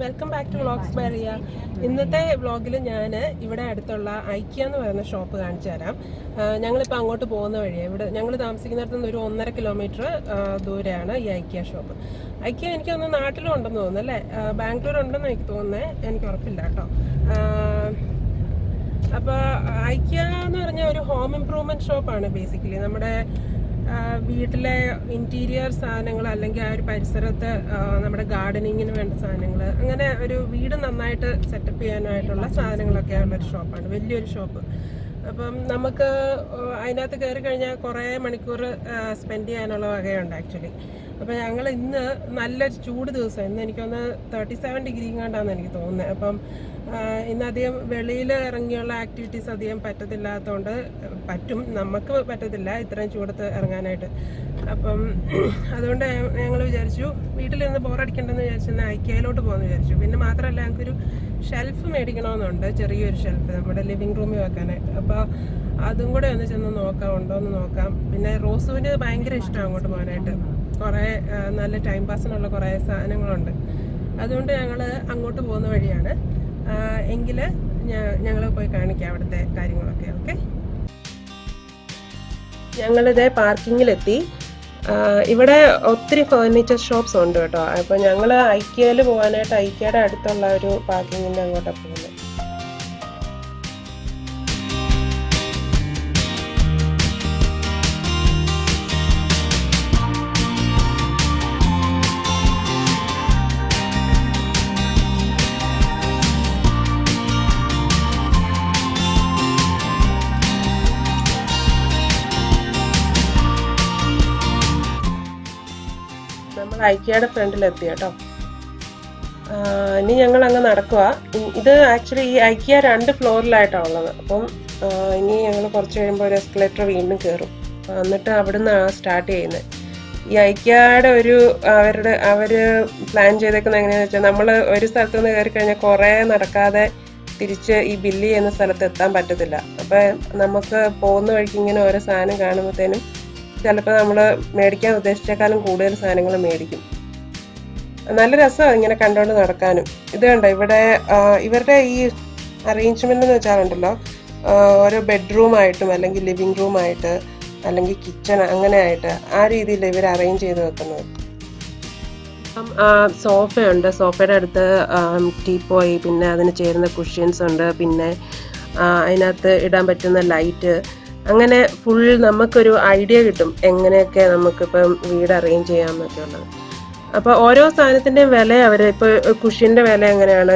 Welcome back to vlogs ബറിയ ഇന്നത്തെ വ്ളോഗിൽ ഞാൻ ഇവിടെ അടുത്തുള്ള ഐക്യ എന്ന് പറയുന്ന ഷോപ്പ് കാണിച്ചു തരാം. ഞങ്ങളിപ്പോൾ അങ്ങോട്ട് പോകുന്ന വഴിയാണ് ഇവിടെ ഞങ്ങൾ താമസിക്കുന്നിടത്ത് നിന്ന് ഒരു ഒന്നര കിലോമീറ്റർ ദൂരെയാണ് ഈ ഐക്യ ഷോപ്പ് ഐക്യ എനിക്ക് തോന്നുന്നു നാട്ടിലും ഉണ്ടെന്ന് തോന്നുന്നു അല്ലേ? ബാംഗ്ലൂർ ഉണ്ടെന്ന് എനിക്ക് തോന്നുന്നത് എനിക്ക് ഉറപ്പില്ല കേട്ടോ. അപ്പോൾ ഐക്യ എന്ന് പറഞ്ഞ ഒരു ഹോം ഇംപ്രൂവ്മെന്റ് ഷോപ്പാണ് ബേസിക്കലി നമ്മുടെ വീട്ടിലെ ഇന്റീരിയർ സാധനങ്ങൾ അല്ലെങ്കിൽ ആ ഒരു പരിസരത്ത് നമ്മുടെ ഗാർഡനിങ്ങിന് വേണ്ട സാധനങ്ങൾ അങ്ങനെ ഒരു വീട് നന്നായിട്ട് സെറ്റപ്പ് ചെയ്യാനായിട്ടുള്ള സാധനങ്ങളൊക്കെ ഉള്ള ഒരു ഷോപ്പാണ് വലിയൊരു ഷോപ്പ് അപ്പം നമുക്ക് അതിനകത്ത് കയറി കഴിഞ്ഞാൽ കുറേ മണിക്കൂർ സ്പെൻഡ് ചെയ്യാനുള്ള വകയുണ്ട് ആക്ച്വലി അപ്പം ഞങ്ങൾ ഇന്ന് നല്ല ചൂട് ദിവസം. ഇന്ന് എനിക്കൊന്ന് തേർട്ടി സെവൻ ഡിഗ്രി കണ്ടാന്ന് എനിക്ക് തോന്നുന്നത് അപ്പം ഇന്ന് അധികം വെളിയിൽ ഇറങ്ങിയുള്ള ആക്ടിവിറ്റീസ് അധികം പറ്റത്തില്ലാത്തതുകൊണ്ട് പറ്റും. നമുക്ക് പറ്റത്തില്ല ഇത്രയും ചൂടത്ത് ഇറങ്ങാനായിട്ട്. അപ്പം അതുകൊണ്ട് ഞങ്ങൾ വിചാരിച്ചു വീട്ടിൽ നിന്ന് ബോറടിക്കണ്ടെന്ന് വിചാരിച്ചു എന്നാൽ ഐക്യയിലോട്ട് പോകുമെന്ന് വിചാരിച്ചു. പിന്നെ മാത്രമല്ല ഞങ്ങൾക്കൊരു ഷെൽഫ് മേടിക്കണമെന്നുണ്ട് ചെറിയൊരു ഷെൽഫ് നമ്മുടെ ലിവിങ് റൂമിൽ വെക്കാനായിട്ട് അപ്പോൾ അതും കൂടെ ഒന്ന് ചെന്ന് നോക്കാം ഉണ്ടോ എന്ന് നോക്കാം. പിന്നെ റോസുവിന് ഭയങ്കര ഇഷ്ടമാണ് അങ്ങോട്ട് പോകാനായിട്ട്. കുറേ നല്ല ടൈം പാസിനുള്ള കുറേ സാധനങ്ങളുണ്ട്. അതുകൊണ്ട് ഞങ്ങൾ അങ്ങോട്ട് പോകുന്ന വഴിയാണ്. എങ്കിൽ ഞങ്ങൾ പോയി കാണിക്കാം അവിടുത്തെ കാര്യങ്ങളൊക്കെ ഓക്കെ? ഞങ്ങളിത് പാർക്കിങ്ങിലെത്തി. ഇവിടെ ഒത്തിരി ഫേർണിച്ചർ ഷോപ്സ് ഉണ്ട് കേട്ടോ. അപ്പോൾ ഞങ്ങൾ ഐക്യയിൽ പോകാനായിട്ട് ഐക്യയുടെ അടുത്തുള്ള ഒരു പാർക്കിങ്ങിന്റെ അങ്ങോട്ടാണ് പോകുന്നത് ഫ്രണ്ടിൽ ഫ്രണ്ടിലെത്തി കേട്ടോ. ഇനി ഞങ്ങൾ അങ്ങ് നടക്കുക ഇത് ആക്ച്വലി ഈ ഐക്യ രണ്ട് ഫ്ലോറിലായിട്ടാണ് ഉള്ളത്. അപ്പം ഇനി ഞങ്ങൾ കുറച്ച് കഴിയുമ്പോൾ ഒരു എസ്കലേറ്റർ വീണ്ടും കയറും എന്നിട്ട് അവിടെ അവിടുന്ന് സ്റ്റാർട്ട് ചെയ്യുന്നത് ഈ ഐക്യയുടെ ഒരു അവരുടെ അവർ പ്ലാൻ ചെയ്തേക്കുന്നത് എങ്ങനെയാണെന്ന് വെച്ചാൽ നമ്മൾ ഒരു സ്ഥലത്ത് നിന്ന് കയറി കഴിഞ്ഞാൽ കുറേ നടക്കാതെ തിരിച്ച് ഈ ബില്ല് ചെയ്യുന്ന സ്ഥലത്ത് എത്താൻ പറ്റത്തില്ല. അപ്പം നമുക്ക് പോകുന്ന വഴിക്ക് ഇങ്ങനെ ഓരോ സാധനം കാണുമ്പോഴത്തേനും ചിലപ്പോൾ നമ്മൾ മേടിക്കാൻ ഉദ്ദേശിച്ചേക്കാളും കൂടുതൽ സാധനങ്ങൾ മേടിക്കും. നല്ല രസമാണ് ഇങ്ങനെ കണ്ടുകൊണ്ട് നടക്കാനും. ഇത് കണ്ടോ? ഇവിടെ ഇവരുടെ ഈ അറേഞ്ച്മെന്റ് എന്ന് വെച്ചാലുണ്ടല്ലോ ഓരോ ബെഡ്റൂം ആയിട്ടും അല്ലെങ്കിൽ ലിവിങ് റൂം ആയിട്ട് അല്ലെങ്കിൽ കിച്ചൺ അങ്ങനെ ആയിട്ട് ആ രീതിയിൽ ഇവർ അറേഞ്ച് ചെയ്ത് വെക്കുന്നത്. അപ്പം സോഫയുണ്ട് സോഫയുടെ അടുത്ത് ടീപ്പോയി പിന്നെ അതിന് ചേരുന്ന കുഷ്യൻസ് ഉണ്ട്. പിന്നെ അതിനകത്ത് ഇടാൻ പറ്റുന്ന ലൈറ്റ് അങ്ങനെ ഫുൾ നമുക്കൊരു ഐഡിയ കിട്ടും എങ്ങനെയൊക്കെ നമുക്കിപ്പം വീട് അറേഞ്ച് ചെയ്യാമെന്നൊക്കെ ഉള്ളത്. അപ്പോൾ ഓരോ സാധനത്തിന്റെയും വില അവർ ഇപ്പോൾ കുഷ്യന്റെ വില എങ്ങനെയാണ്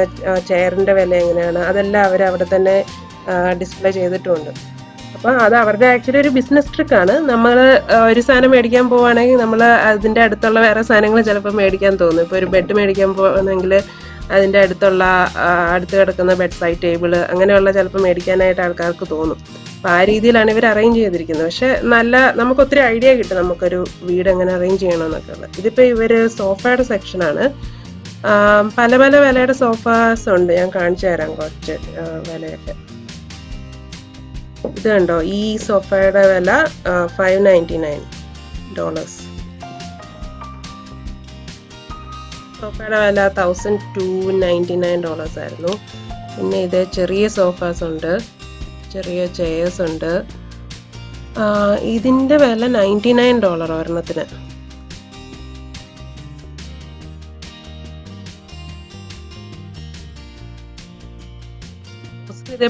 ചെയറിന്റെ വില എങ്ങനെയാണ് അതെല്ലാം അവർ അവിടെ തന്നെ ഡിസ്പ്ലേ ചെയ്തിട്ടുമുണ്ട് അപ്പോൾ അത് അവരുടെ ആക്ച്വലി ഒരു ബിസിനസ് ട്രിക്കാണ് നമ്മൾ ഒരു സാധനം മേടിക്കാൻ പോവുകയാണെങ്കിൽ നമ്മൾ അതിന്റെ അടുത്തുള്ള വേറെ സാധനങ്ങൾ ചിലപ്പോൾ മേടിക്കാൻ തോന്നും. ഇപ്പോൾ ഒരു ബെഡ് മേടിക്കാൻ പോകുന്നെങ്കിൽ അതിന്റെ അടുത്തുള്ള അടുത്ത് കിടക്കുന്ന ബെഡ് സൈഡ് ടേബിൾ അങ്ങനെയുള്ള ചിലപ്പോൾ മേടിക്കാനായിട്ട് ആൾക്കാർക്ക് തോന്നും. ആ രീതിയിലാണ് ഇവർ അറേഞ്ച് ചെയ്തിരിക്കുന്നത്. പക്ഷെ നല്ല നമുക്ക് ഒത്തിരി ഐഡിയ കിട്ടും നമുക്കൊരു വീട് എങ്ങനെ അറേഞ്ച് ചെയ്യണമെന്നൊക്കെ ഉള്ളത്. ഇതിപ്പോൾ ഇവർ സോഫയുടെ സെക്ഷനാണ് പല പല വിലയുടെ സോഫാസ് ഉണ്ട്. ഞാൻ കാണിച്ചു തരാം കുറച്ച് വിലയൊക്കെ. ഇത് കണ്ടോ? ഈ സോഫയുടെ വില ഫൈവ് നയന്റി നയൻ ഡോളേഴ്സ് സോഫയുടെ വില thousand two ninety nine dollars ആയിരുന്നു. പിന്നെ ഇത് ചെറിയ സോഫാസ് ഉണ്ട്. ചെറിയ ചെയേഴ്സ് ഉണ്ട്. ഇതിന്റെ വില നയന്റി നയൻ ഡോളർ ഒരെണ്ണത്തിന്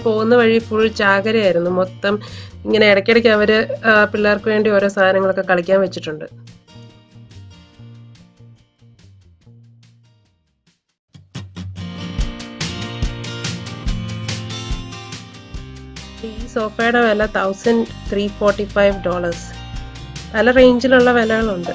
പോകുന്ന വഴി ഫുൾ ചാകരയായിരുന്നു. മൊത്തം ഇങ്ങനെ ഇടയ്ക്കിടയ്ക്ക് അവർ പിള്ളേർക്ക് വേണ്ടി ഓരോ സാധനങ്ങളൊക്കെ കളിക്കാൻ വെച്ചിട്ടുണ്ട്. സോഫയുടെ വില thousand three forty five dollars പല റേഞ്ചിലുള്ള വിലകളുണ്ട്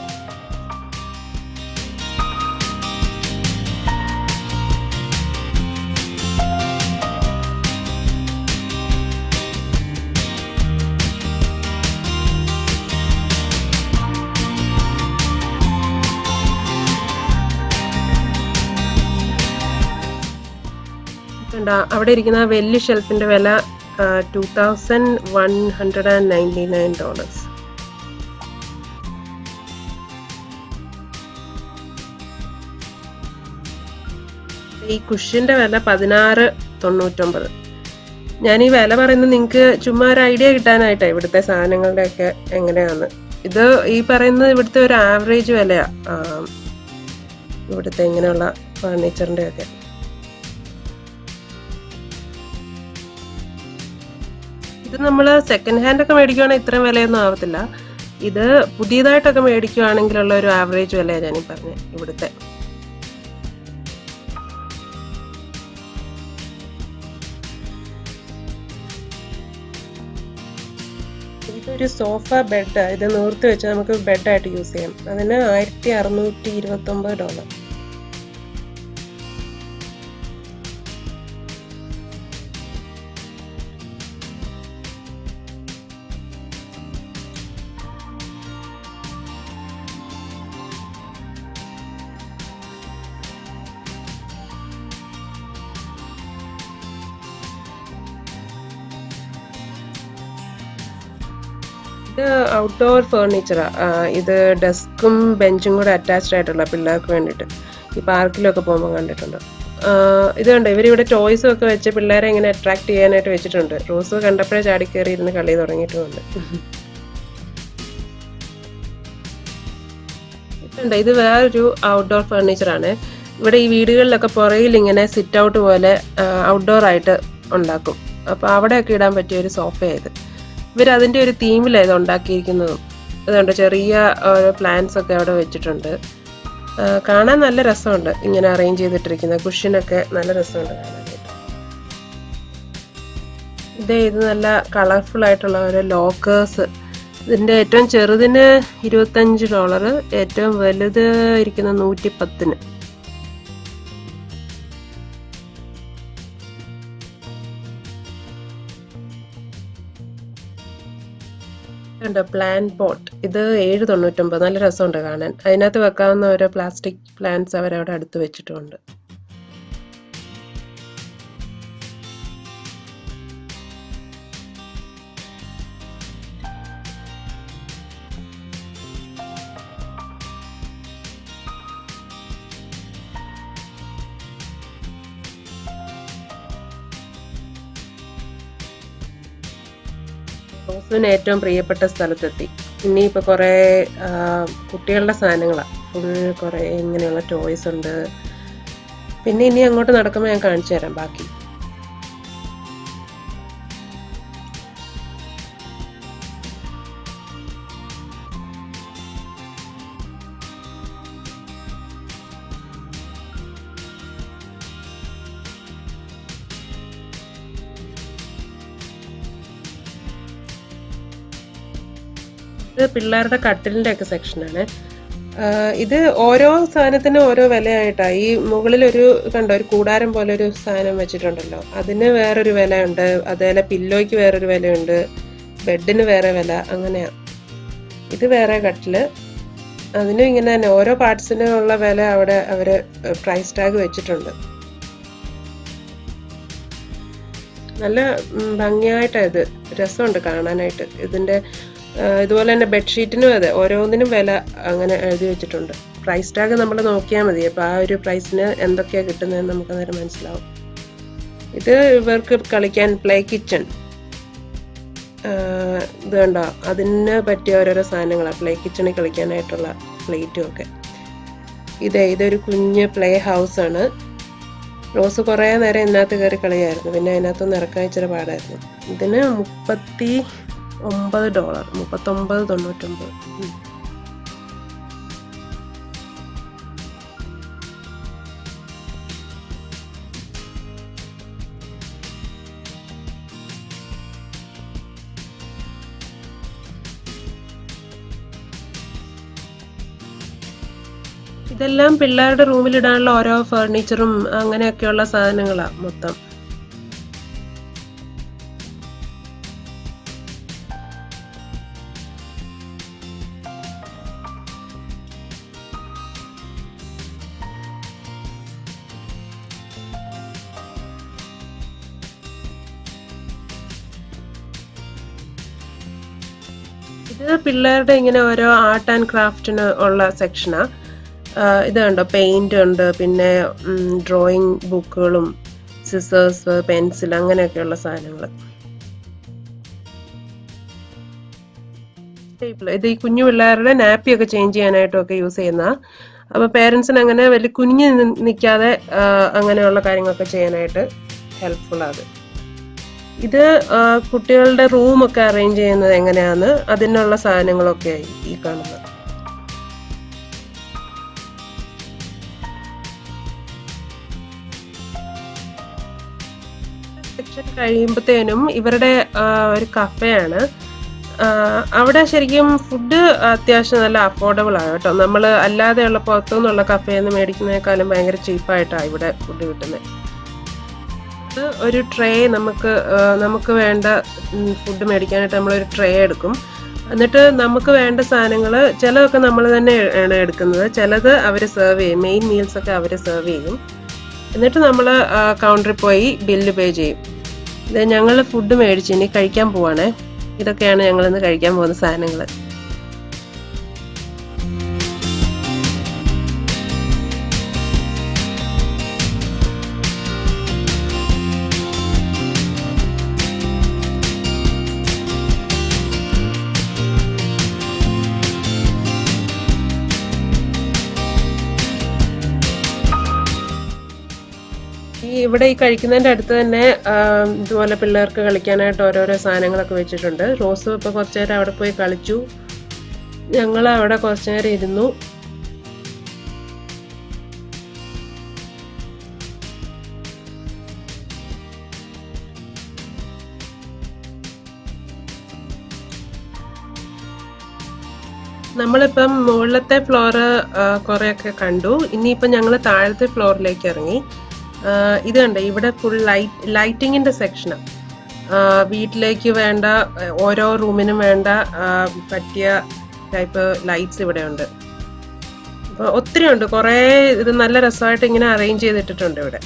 അവിടെ ഇരിക്കുന്ന വലിയ ഷെൽഫിന്റെ വില two thousand one hundred and ഈ കുഷ്യന്റെ വില പതിനാറ് തൊണ്ണൂറ്റൊമ്പത്. ഞാൻ ഈ വില പറയുന്നത് നിങ്ങൾക്ക് ചുമ്മാ ഒരു ഐഡിയ കിട്ടാനായിട്ടാണ് ഇവിടുത്തെ സാധനങ്ങളുടെ ഒക്കെ എങ്ങനെയാന്ന്. ഇത് ഈ പറയുന്നത് ഇവിടുത്തെ ഒരു ആവറേജ് വിലയാണ് ഇവിടുത്തെ ഇങ്ങനെയുള്ള ഫർണിച്ചറിന്റെ നമ്മൾ സെക്കൻഡ് ഹാൻഡ് ഒക്കെ മേടിക്കുവാണെങ്കിൽ ഇത്രയും വിലയൊന്നും ആവത്തില്ല. ഇത് പുതിയതായിട്ടൊക്കെ മേടിക്കുവാണെങ്കിലുള്ള ഒരു ആവറേജ് വിലയാണ് ഞാനീ പറഞ്ഞത് ഇവിടുത്തെ. ഇതൊരു സോഫ ബെഡ് ഇത് നൂർത്തി വെച്ച് നമുക്ക് ബെഡായിട്ട് യൂസ് ചെയ്യാം. അതിന് ആയിരത്തി അറുന്നൂറ്റി ഇരുപത്തി ഒമ്പത് ഡോളർ ഔട്ട്ഡോർ ഫേർണിച്ചറാ ഇത് ഡെസ്കും ബെഞ്ചും കൂടെ അറ്റാച്ച്ഡ് ആയിട്ടുള്ള പിള്ളേർക്ക് വേണ്ടിയിട്ട് ഈ പാർക്കിലൊക്കെ പോകുമ്പോൾ കണ്ടിട്ടുണ്ട്. ഇത് കണ്ടോ? ഇവരിവിടെ ടോയ്സും ഒക്കെ വെച്ച് പിള്ളേരെ ഇങ്ങനെ അട്രാക്ട് ചെയ്യാനായിട്ട് വെച്ചിട്ടുണ്ട്. റോസ് കണ്ടപ്പോഴേ ചാടി കയറി ഇരുന്ന് കളി തുടങ്ങിയിട്ടുമുണ്ട് ഇതുണ്ട് ഇത് വേറൊരു ഔട്ട്ഡോർ ഫർണിച്ചറാണ് ഇവിടെ ഈ വീടുകളിലൊക്കെ പുറകിൽ ഇങ്ങനെ സിറ്റ് ഔട്ട് പോലെ ഔട്ട്ഡോർ ആയിട്ട് ഉണ്ടാക്കും. അപ്പോൾ അവിടെയൊക്കെ ഇടാൻ പറ്റിയ ഒരു സോഫയായത് അതിന്റെ ഒരു തീമിലാണ് ഇത് ഉണ്ടാക്കിയിരിക്കുന്നതും. അതുകൊണ്ട് ചെറിയ പ്ലാന്റ്സ് ഒക്കെ അവിടെ വെച്ചിട്ടുണ്ട്. കാണാൻ നല്ല രസമുണ്ട് ഇങ്ങനെ അറേഞ്ച് ചെയ്തിട്ടിരിക്കുന്ന കുഷ്യനൊക്കെ നല്ല രസമുണ്ട് ഇതേ ഇത് നല്ല കളർഫുൾ ആയിട്ടുള്ള ഓരോ ലോക്കേഴ്സ് ഇതിന്റെ ഏറ്റവും ചെറുതിന് ഇരുപത്തഞ്ച് ഡോളർ ഏറ്റവും വലുത് ഇരിക്കുന്ന നൂറ്റി പത്തിന് ഉണ്ട് പ്ലാന്റ് പോട്ട് ഇത് ഏഴ് തൊണ്ണൂറ്റൊമ്പത്. നല്ല രസമുണ്ട് കാണാൻ. അതിനകത്ത് വെക്കാവുന്ന ഓരോ പ്ലാസ്റ്റിക് പ്ലാന്റ്സ് അവരവിടെ അടുത്ത് വെച്ചിട്ടുണ്ട്. റോസിന് ഏറ്റവും പ്രിയപ്പെട്ട സ്ഥലത്തെത്തി. ഇനിയിപ്പോൾ കുറേ കുട്ടികളുടെ സാധനങ്ങളാണ് ഫുൾ കുറേ ഇങ്ങനെയുള്ള ടോയ്സ് ഉണ്ട്. പിന്നെ ഇനി അങ്ങോട്ട് നടക്കുമ്പോൾ ഞാൻ കാണിച്ചു തരാം ബാക്കി. ഇത് പിള്ളേരുടെ കട്ടിലിന്റെ ഒക്കെ സെക്ഷനാണ് ഇത് ഓരോ സാധനത്തിനും ഓരോ വിലയായിട്ടാണ് ഈ മുകളിൽ ഒരു കണ്ടോ ഒരു കൂടാരം പോലെ ഒരു സാധനം വെച്ചിട്ടുണ്ടല്ലോ. അതിന് വേറൊരു വിലയുണ്ട്. അതേപോലെ പില്ലോയ്ക്ക് വേറൊരു വിലയുണ്ട്. ബെഡിന് വേറെ വില. അങ്ങനെയാ. ഇത് വേറെ കട്ടിൽ. അതിനും ഇങ്ങനെ തന്നെ. ഓരോ പാർട്സിനും ഉള്ള വില അവിടെ അവർ പ്രൈസ് ടാഗ് വെച്ചിട്ടുണ്ട്. നല്ല ഭംഗിയായിട്ടാണ് ഭംഗിയായിട്ടാ ഇത്. രസമുണ്ട് കാണാനായിട്ട്. ഇതിന്റെ ആ, ഇതുപോലെ തന്നെ ബെഡ്ഷീറ്റിനും അതെ ഓരോന്നിനും വില അങ്ങനെ എഴുതി വെച്ചിട്ടുണ്ട്. പ്രൈസ് ടാഗ് നമ്മൾ നോക്കിയാൽ മതി. അപ്പോൾ ആ ഒരു പ്രൈസിന് എന്തൊക്കെയാണ് കിട്ടുന്നതെന്ന് നമുക്ക് അന്നേരം മനസ്സിലാവും. ഇത് ഇവർക്ക് കളിക്കാൻ പ്ലേ കിച്ചൺ ഇത് കണ്ടോ? അതിന് പറ്റിയ ഓരോരോ സാധനങ്ങളാണ് പ്ലേ കിച്ചണിൽ കളിക്കാനായിട്ടുള്ള പ്ലേറ്റും ഒക്കെ. ഇതേ ഇതൊരു കുഞ്ഞ് പ്ലേ ഹൗസ് ആണ്. റോസ് കുറേ നേരം ഇതിനകത്ത് കയറി കളിയായിരുന്നു. പിന്നെ അതിനകത്തൊന്ന് ഇറക്കാൻ ഇച്ചിരി പാടായിരുന്നു. ഇതിന് മുപ്പത്തി ഒമ്പത് ഡോളർ മുപ്പത്തൊമ്പത് തൊണ്ണൂറ്റൊമ്പത്. ഇതെല്ലാം പിള്ളേരുടെ റൂമിലിടാനുള്ള ഓരോ ഫർണിച്ചറും അങ്ങനെയൊക്കെയുള്ള സാധനങ്ങളാണ് മൊത്തം ഇത് പിള്ളേരുടെ ഇങ്ങനെ ഓരോ ആർട്ട് ആൻഡ് ക്രാഫ്റ്റിന് ഉള്ള സെക്ഷനാ ഇത് കണ്ടോ? പെയിന്റ് ഉണ്ട് പിന്നെ ഡ്രോയിങ് ബുക്കുകളും സിസേഴ്സ് പെൻസിൽ അങ്ങനെയൊക്കെയുള്ള സാധനങ്ങൾ ഇത് ഈ കുഞ്ഞു പിള്ളേരുടെ നാപ്പി ഒക്കെ ചേഞ്ച് ചെയ്യാനായിട്ടും ഒക്കെ യൂസ് ചെയ്യുന്ന അപ്പൊ പേരൻസിന് അങ്ങനെ വലിയ കുഞ്ഞു നിൽക്കാതെ അങ്ങനെയുള്ള കാര്യങ്ങളൊക്കെ ചെയ്യാനായിട്ട് ഹെൽപ്ഫുൾ അത്. ഇത് കുട്ടികളുടെ റൂമൊക്കെ അറേഞ്ച് ചെയ്യുന്നത് എങ്ങനെയാന്ന് അതിനുള്ള സാധനങ്ങളൊക്കെ ഈ കാണുന്നത്. സെക്ഷൻ കഴിയുമ്പോഴത്തേനും ഇവരുടെ ഒരു കഫയാണ്. അവിടെ ശരിക്കും ഫുഡ് അത്യാവശ്യം നല്ല അഫോർഡബിൾ ആണ് കേട്ടോ. നമ്മൾ അല്ലാതെയുള്ള പുറത്തുനിന്നുള്ള കഫയിൽ നിന്ന് മേടിക്കുന്നതിനേക്കാളും ഭയങ്കര ചീപ്പായിട്ടാണ് ഇവിടെ ഫുഡ് കിട്ടുന്നത് ഇത് ഒരു ട്രേ നമുക്ക് നമുക്ക് വേണ്ട ഫുഡ് മേടിക്കാനായിട്ട് നമ്മളൊരു ട്രേ എടുക്കും. എന്നിട്ട് നമുക്ക് വേണ്ട സാധനങ്ങൾ ചിലതൊക്കെ നമ്മൾ തന്നെ ആണ് എടുക്കുന്നത്. ചിലത് അവർ സെർവ് ചെയ്യും. മെയിൻ മീൽസ് ഒക്കെ അവർ സെർവ് ചെയ്യും. എന്നിട്ട് നമ്മൾ കൗണ്ടറിൽ പോയി ബില്ല് പേ ചെയ്യും. ഇത് ഞങ്ങൾ ഫുഡ് മേടിച്ച് ഇനി കഴിക്കാൻ പോവാണേ. ഇതൊക്കെയാണ് ഞങ്ങൾ ഇന്ന് കഴിക്കാൻ പോകുന്ന സാധനങ്ങൾ ഈ ഇവിടെ ഈ കഴിക്കുന്നതിന്റെ അടുത്ത് തന്നെ ഇതുപോലെ പിള്ളേർക്ക് കളിക്കാനായിട്ട് ഓരോരോ സാധനങ്ങളൊക്കെ വെച്ചിട്ടുണ്ട്. റോസ് ഇപ്പോൾ കുറച്ചു നേരം അവിടെ പോയി കളിച്ചു. ഞങ്ങൾ അവിടെ കുറച്ചു നേരം ഇരുന്നു. നമ്മളിപ്പം മുകളിലത്തെ ഫ്ലോറ് കുറേയൊക്കെ കണ്ടു. ഇനിയിപ്പം ഞങ്ങൾ താഴത്തെ ഫ്ലോറിലേക്ക് ഇറങ്ങി. ഇത് കണ്ടേ? ഇവിടെ ഫുൾ ലൈറ്റ് ലൈറ്റിങ്ങിന്റെ സെക്ഷനാണ് വീട്ടിലേക്ക് വേണ്ട ഓരോ റൂമിനും വേണ്ട പറ്റിയ ടൈപ്പ് ലൈറ്റ്സ് ഇവിടെ ഉണ്ട്. അപ്പോൾ ഒത്തിരി ഉണ്ട്. കുറേ ഇത് നല്ല രസമായിട്ട് ഇങ്ങനെ അറേഞ്ച് ചെയ്തിട്ടിട്ടുണ്ട് ഇവിടെ.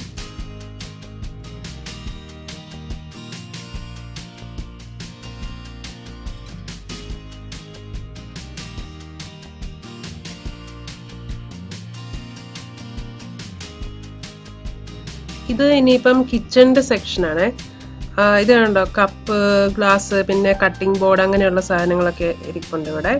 ഇത് ഇനിയിപ്പം കിച്ചണിന്റെ സെക്ഷനാണ് ഇത് കണ്ടോ? കപ്പ് ഗ്ലാസ് പിന്നെ കട്ടിംഗ് ബോർഡ് അങ്ങനെയുള്ള സാധനങ്ങളൊക്കെ ഇരിപ്പുണ്ട് ഇവിടെ.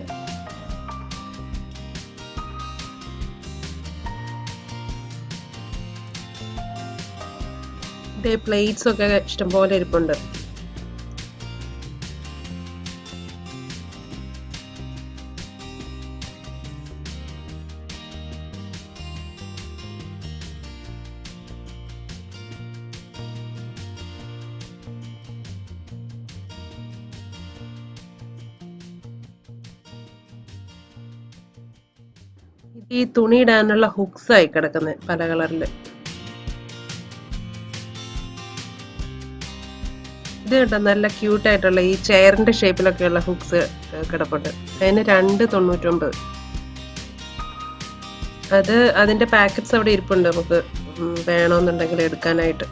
പ്ലേറ്റ്സ് ഒക്കെ ഇഷ്ടംപോലെ ഇരിപ്പുണ്ട്. ഈ തുണി ഇടാനുള്ള ഹുക്സ് ആയി കിടക്കുന്നത് പല കളറിൽ ഇത് കേട്ടോ നല്ല ക്യൂട്ട് ആയിട്ടുള്ള ഈ ചെയറിന്റെ ഷേപ്പിലൊക്കെയുള്ള ഹുക്സ് കിടപ്പുണ്ട്. അതിന് രണ്ട് തൊണ്ണൂറ്റൊമ്പത്. അത് അതിന്റെ പാക്കറ്റ്സ് അവിടെ ഇരിപ്പുണ്ട് നമുക്ക് വേണമെന്നുണ്ടെങ്കിൽ എടുക്കാനായിട്ട്.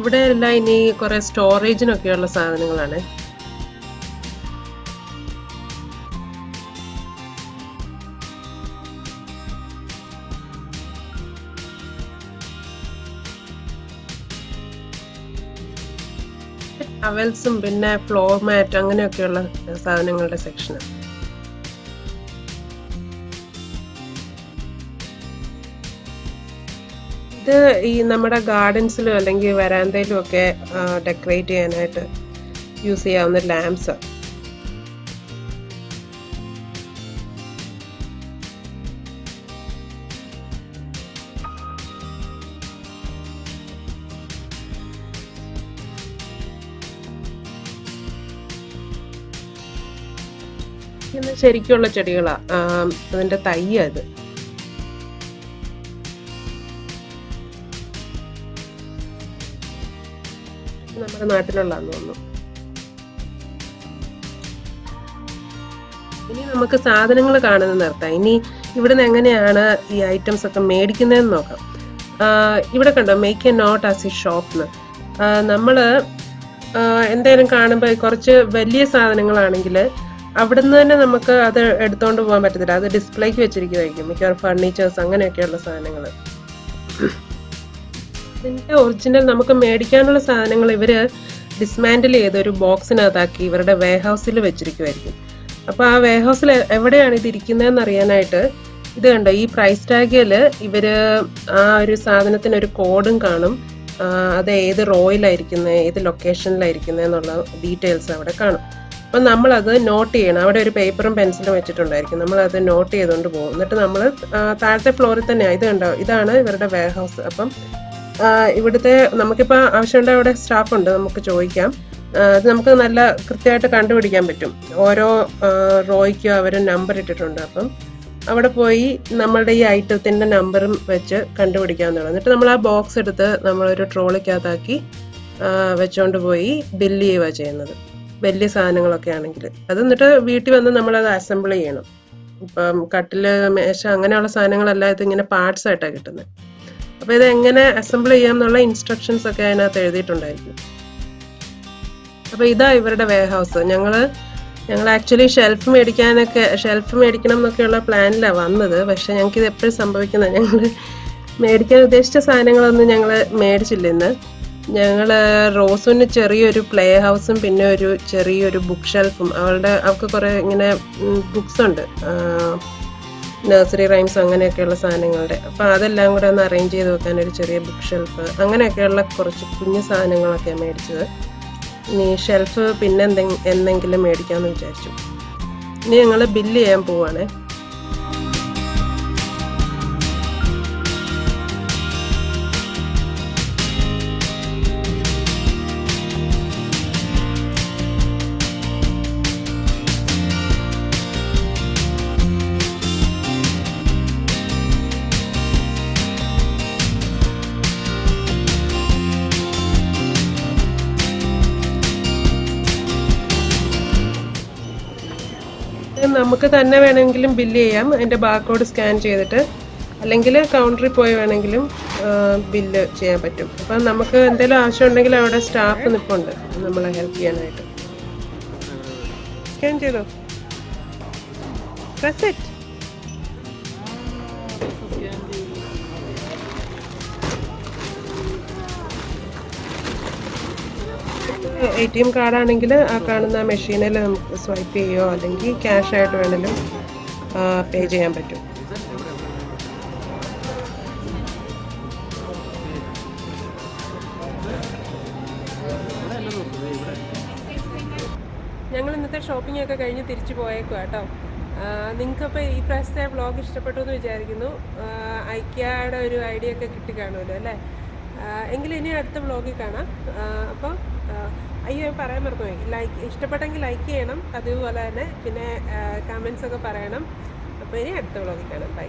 ഇവിടെ എല്ലാം ഇനി കുറെ സ്റ്റോറേജിനൊക്കെയുള്ള സാധനങ്ങളാണ്. ടവൽസും പിന്നെ ഫ്ലോർ മാറ്റ് അങ്ങനെയൊക്കെയുള്ള സാധനങ്ങളുടെ സെക്ഷനാണ് ഈ നമ്മുടെ ഗാർഡൻസിലും അല്ലെങ്കിൽ വരാന്തയിലും ഒക്കെ ഡെക്കറേറ്റ് ചെയ്യാനായിട്ട് യൂസ് ചെയ്യാവുന്ന ലാംപ്സ് ശരിക്കുള്ള ചെടികളാ. അതിന്റെ തൈ തയ്യാ നമ്മുടെ നാട്ടിലുള്ളതാന്ന് തോന്നുന്നു. ഇനി നമുക്ക് സാധനങ്ങൾ കാണുന്ന നിർത്താം. ഇനി ഇവിടുന്ന് എങ്ങനെയാണ് ഈ ഐറ്റംസ് ഒക്കെ മേടിക്കുന്നതെന്ന് നോക്കാം. ഇവിടെ കണ്ടോ make a note as a shop നമ്മൾ എന്തായാലും കാണുമ്പോൾ കുറച്ച് വലിയ സാധനങ്ങളാണെങ്കിൽ അവിടുന്ന് തന്നെ നമുക്ക് അത് എടുത്തോണ്ട് പോകാൻ പറ്റത്തില്ല. അത് ഡിസ്പ്ലേക്ക് വെച്ചിരിക്കുമായിരിക്കും മിക്കവാറും ഫർണിച്ചേഴ്സ് അങ്ങനെയൊക്കെയുള്ള സാധനങ്ങൾ ഇതിന്റെ ഒറിജിനൽ നമുക്ക് മേടിക്കാനുള്ള സാധനങ്ങൾ ഇവർ ഡിസ്മാൻഡിൽ ചെയ്ത് ഒരു ബോക്സിനകത്താക്കി ഇവരുടെ വെയർഹൗസിൽ വെച്ചിരിക്കുമായിരിക്കും അപ്പോൾ ആ വെയർഹൗസിൽ എവിടെയാണ് ഇത് ഇരിക്കുന്നതെന്ന് അറിയാനായിട്ട് ഇത് കണ്ടോ? ഈ പ്രൈസ് ടാഗിൽ ഇവർ ആ ഒരു സാധനത്തിന് ഒരു കോഡും കാണും. അത് ഏത് റോയിലായിരിക്കുന്നത് ഏത് ലൊക്കേഷനിലായിരിക്കുന്നത് എന്നുള്ള ഡീറ്റെയിൽസ് അവിടെ കാണും. അപ്പം നമ്മളത് നോട്ട് ചെയ്യണം. അവിടെ ഒരു പേപ്പറും പെൻസിലും വെച്ചിട്ടുണ്ടായിരിക്കും. നമ്മളത് നോട്ട് ചെയ്തുകൊണ്ട് പോകും. എന്നിട്ട് നമ്മൾ താഴത്തെ ഫ്ലോറിൽ തന്നെയാണ് ഇത് കണ്ടോ? ഇതാണ് ഇവരുടെ വെയർഹൗസ് അപ്പം ഇവിടുത്തെ നമുക്കിപ്പോൾ ആവശ്യമുണ്ട് അവിടെ സ്റ്റാഫ് ഉണ്ട് നമുക്ക് ചോദിക്കാം. അത് നമുക്ക് നല്ല കൃത്യമായിട്ട് കണ്ടുപിടിക്കാൻ പറ്റും. ഓരോ റോയ്ക്കും അവർ നമ്പർ ഇട്ടിട്ടുണ്ട് അപ്പം. അവിടെ പോയി നമ്മളുടെ ഈ ഐറ്റത്തിന്റെ നമ്പറും വെച്ച് കണ്ടുപിടിക്കാവുന്നതാണ്. എന്നിട്ട് നമ്മൾ ആ ബോക്സ് എടുത്ത് നമ്മളൊരു ട്രോളിക്കകത്താക്കി ആ, വെച്ചോണ്ട് പോയി ബില്ല് ചെയ്യുക ചെയ്യുന്നത്. വലിയ സാധനങ്ങളൊക്കെ ആണെങ്കിൽ. അത് എന്നിട്ട് വീട്ടിൽ വന്ന് നമ്മളത് അസംബിൾ ചെയ്യണം. ഇപ്പം കട്ടിൽ മേശ അങ്ങനെയുള്ള സാധനങ്ങളെല്ലാം ഇത് ഇങ്ങനെ പാർട്സ് ആയിട്ടാണ് കിട്ടുന്നത് അപ്പോൾ ഇത് എങ്ങനെ അസംബിൾ ചെയ്യാം എന്നുള്ള ഇൻസ്ട്രക്ഷൻസ് ഒക്കെ അതിനകത്ത് എഴുതിയിട്ടുണ്ടായിരിക്കും. അപ്പോൾ ഇതാ ഇവരുടെ വെയർ ഹൗസ് ഞങ്ങൾ ഞങ്ങൾ ആക്ച്വലി ഷെൽഫ് മേടിക്കാനൊക്കെ ഷെൽഫ് മേടിക്കണം എന്നൊക്കെയുള്ള പ്ലാനിലാണ് വന്നത്. പക്ഷേ ഞങ്ങൾക്ക് ഇത് എപ്പോഴും സംഭവിക്കുന്നത് ഞങ്ങൾ മേടിക്കാൻ ഉദ്ദേശിച്ച സാധനങ്ങളൊന്നും ഞങ്ങൾ മേടിച്ചില്ല ഇന്ന്. ഞങ്ങൾ റോസിന് ചെറിയൊരു പ്ലേ ഹൗസും പിന്നെ ഒരു ചെറിയൊരു ബുക്ക് ഷെൽഫും അവളുടെ അവൾക്ക് കുറേ ഇങ്ങനെ ബുക്സ് ഉണ്ട്. നഴ്സറി റൈംസ് അങ്ങനെയൊക്കെയുള്ള സാധനങ്ങളുടെ. അപ്പോൾ അതെല്ലാം കൂടെ ഒന്ന് അറേഞ്ച് ചെയ്ത് വെക്കാൻ ഒരു ചെറിയ ബുക്ക് ഷെൽഫ് അങ്ങനെയൊക്കെയുള്ള കുറച്ച് കുഞ്ഞു സാധനങ്ങളൊക്കെ മേടിച്ചത്. ഇനി ഷെൽഫ് പിന്നെ എന്തെങ്കിലും എന്തെങ്കിലും മേടിക്കാമെന്ന് വിചാരിച്ചു. ഇനി ഞങ്ങൾ ബില്ല് ചെയ്യാൻ പോവാണേ. നമുക്ക് തന്നെ വേണമെങ്കിലും ബില്ല് ചെയ്യാം. അതിന്റെ ബാർകോഡ് സ്കാൻ ചെയ്തിട്ട്. അല്ലെങ്കിൽ കൗണ്ടറിൽ പോയി വേണമെങ്കിലും ബില്ല് ചെയ്യാൻ പറ്റും. അപ്പം നമുക്ക് എന്തെങ്കിലും ആവശ്യം ഉണ്ടെങ്കിൽ അവിടെ സ്റ്റാഫ് നിൽപ്പുണ്ട് നമ്മളെ ഹെൽപ്പ് ചെയ്യാനായിട്ട്. സ്കാൻ ചെയ്തോ? പ്രസ് എ ടി എം കാർഡാണെങ്കിൽ ആ കാണുന്ന മെഷീനിൽ നമുക്ക് സ്വൈപ്പ് ചെയ്യുകയോ അല്ലെങ്കിൽ ക്യാഷ് ആയിട്ട് വേണമെങ്കിലും പേ ചെയ്യാൻ പറ്റും. ഞങ്ങൾ ഇന്നത്തെ ഷോപ്പിംഗ് ഒക്കെ കഴിഞ്ഞ് തിരിച്ചു പോയേക്കും കേട്ടോ. നിങ്ങൾക്കപ്പോൾ ഈ പ്രാവശ്യത്തെ വ്ളോഗ് ഇഷ്ടപ്പെട്ടു എന്ന് വിചാരിക്കുന്നു. ഐക്യയുടെ ഒരു ഐഡിയ ഒക്കെ കിട്ടി കാണുമല്ലോ അല്ലേ? എങ്കിലും ഇനി അടുത്ത വ്ളോഗിൽ കാണാം. അപ്പോൾ അയ്യോ പറയാൻ മറന്നുപോയി. ലൈക്ക് ഇഷ്ടപ്പെട്ടെങ്കിൽ ലൈക്ക് ചെയ്യണം. അതുപോലെ തന്നെ പിന്നെ കമൻസ് ഒക്കെ പറയണം. അപ്പോൾ ഇനി അടുത്ത വ്ളോഗിൽ കാണാം. ബൈ